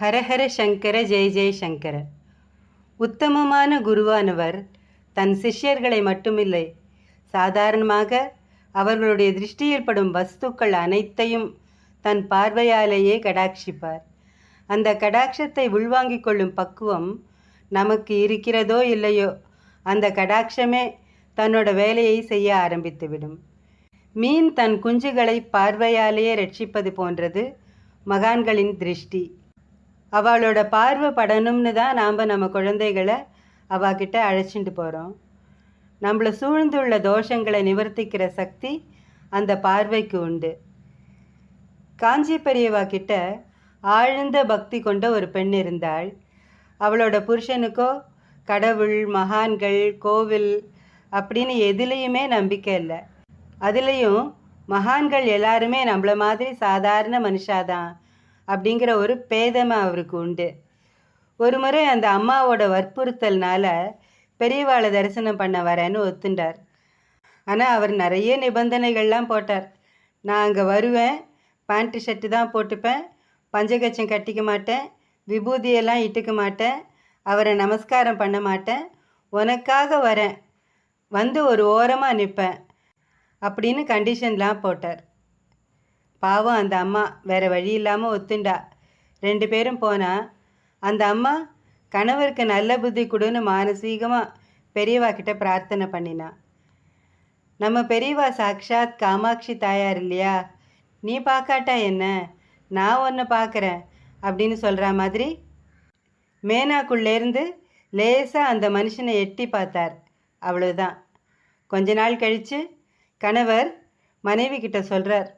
ஹரஹர சங்கர ஜெய் ஜெய் சங்கர. உத்தமமான குருவானவர் தன் சிஷ்யர்களை மட்டுமில்லை. சாதாரணமாக அவர்களுடைய திருஷ்டியில் படும் வஸ்துக்கள் அனைத்தையும் தன் பார்வையாலேயே கடாட்சிப்பார். அந்த கடாட்சத்தை உள்வாங்கிக் கொள்ளும் பக்குவம் நமக்கு இருக்கிறதோ இல்லையோ அந்த கடாட்சமே தன்னோட வேலையை செய்ய ஆரம்பித்துவிடும். மீன் தன் குஞ்சுகளை பார்வையாலேயே ரட்சிப்பது போன்றது மகான்களின் திருஷ்டி. அவளோட பார்வை படணும்னு தான் நாம் நம்ம குழந்தைகளை அவகிட்ட அழைச்சிட்டு போகிறோம் நம்மளை சூழ்ந்துள்ள தோஷங்களை நிவர்த்திக்கிற சக்தி அந்த பார்வைக்கு உண்டு. காஞ்சி பெரியவா கிட்ட ஆழ்ந்த பக்தி கொண்ட ஒரு பெண் இருந்தாள். அவளோட புருஷனுக்கோ கடவுள் மகான்கள் கோவில் அப்படின்னு எதுலேயுமே நம்பிக்கை இல்லை. அதுலேயும் மகான்கள் எல்லாருமே நம்மள மாதிரி சாதாரண மனுஷாதான். அப்படிங்கிற ஒரு பேதமை அவருக்கு உண்டு. ஒரு முறை அந்த அம்மாவோட வற்புறுத்தல்னால பெரியவாளை தரிசனம் பண்ண வரேன்னு ஒத்துண்டார். ஆனால் அவர் நிறைய நிபந்தனைகள்லாம் போட்டார். நான் அங்கே வருவேன் பேண்ட்டு ஷர்ட்டு தான் போட்டுப்பேன் பஞ்சகச்சம் கட்டிக்க மாட்டேன் விபூதியெல்லாம் இட்டுக்க மாட்டேன் அவரை நமஸ்காரம் பண்ண மாட்டேன் உனக்காக வரேன் வந்து ஒரு ஓரமாக நிற்பேன் அப்படின்னு கண்டிஷன்லாம் போட்டார். பாவம் அந்த அம்மா வேறு வழி இல்லாமல் ஒத்துண்டா. ரெண்டு பேரும் போனால் அந்த அம்மா கணவருக்கு நல்ல புத்தி கொடுன்னு மானசீகமாக பெரியவா கிட்ட பிரார்த்தனை பண்ணினா. நம்ம பெரியவா சாக்ஷாத் காமாட்சி தாயார் இல்லையா? நீ பார்க்காட்டா என்ன? நான் ஒன்று பார்க்குறேன் அப்படின்னு சொல்கிற மாதிரி மேனாக்குள்ளேருந்து லேசாக அந்த மனுஷனை எட்டி பார்த்தார். அவ்வளோதான் கொஞ்ச நாள் கழித்து கணவர் மனைவி கிட்ட சொல்கிறார்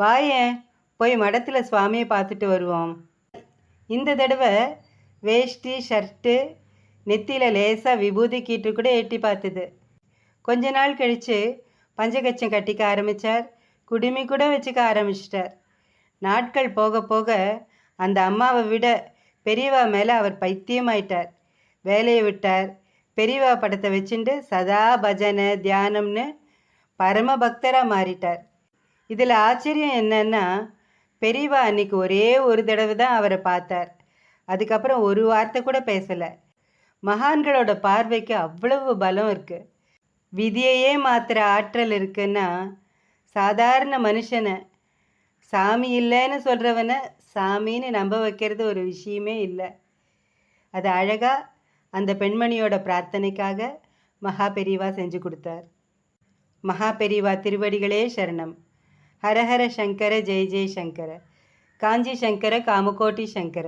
வாயேன் போய் மடத்தில் சுவாமியை பார்த்துட்டு வருவோம். இந்த தடவை வேஷ்டி ஷர்ட்டு நெத்தியில் லேசாக விபூதி கீட்டு கூட எட்டி பார்த்துது. கொஞ்ச நாள் கழித்து பஞ்சகச்சம் கட்டிக்க ஆரம்பித்தார் குடுமி கூட வச்சுக்க ஆரம்பிச்சிட்டார். நாட்கள் போக போக அந்த அம்மாவை விட பெரியவா மேலே அவர் பைத்தியமாயிட்டார். வேலையை விட்டார். பெரியவா படத்தை வச்சுட்டு சதா பஜனை தியானம்னு பரம பக்தராக மாறிட்டார். இதில் ஆச்சரியம் என்னன்னா பெரியவா அன்னைக்கு ஒரே ஒரு தடவை தான் அவரை பார்த்தார். அதுக்கப்புறம் ஒரு வார்த்தை கூட பேசலை. மகான்களோட பார்வைக்கு அவ்வளவு பலம் இருக்குது விதியையே மாத்திர ஆற்றல் இருக்குன்னா சாதாரண மனுஷனை சாமி இல்லைன்னு சொல்கிறவனை சாமின்னு நம்ப வைக்கிறது ஒரு விஷயமே இல்லை. அது அழகாக அந்த பெண்மணியோட பிரார்த்தனைக்காக மகா பெரியவா செஞ்சு கொடுத்தார். மகா பெரியவா திருவடிகளே சரணம். ஹரஹர சங்கர ஜெய ஜெய சங்கர காஞ்சி சங்கர காமகோட்டி சங்கர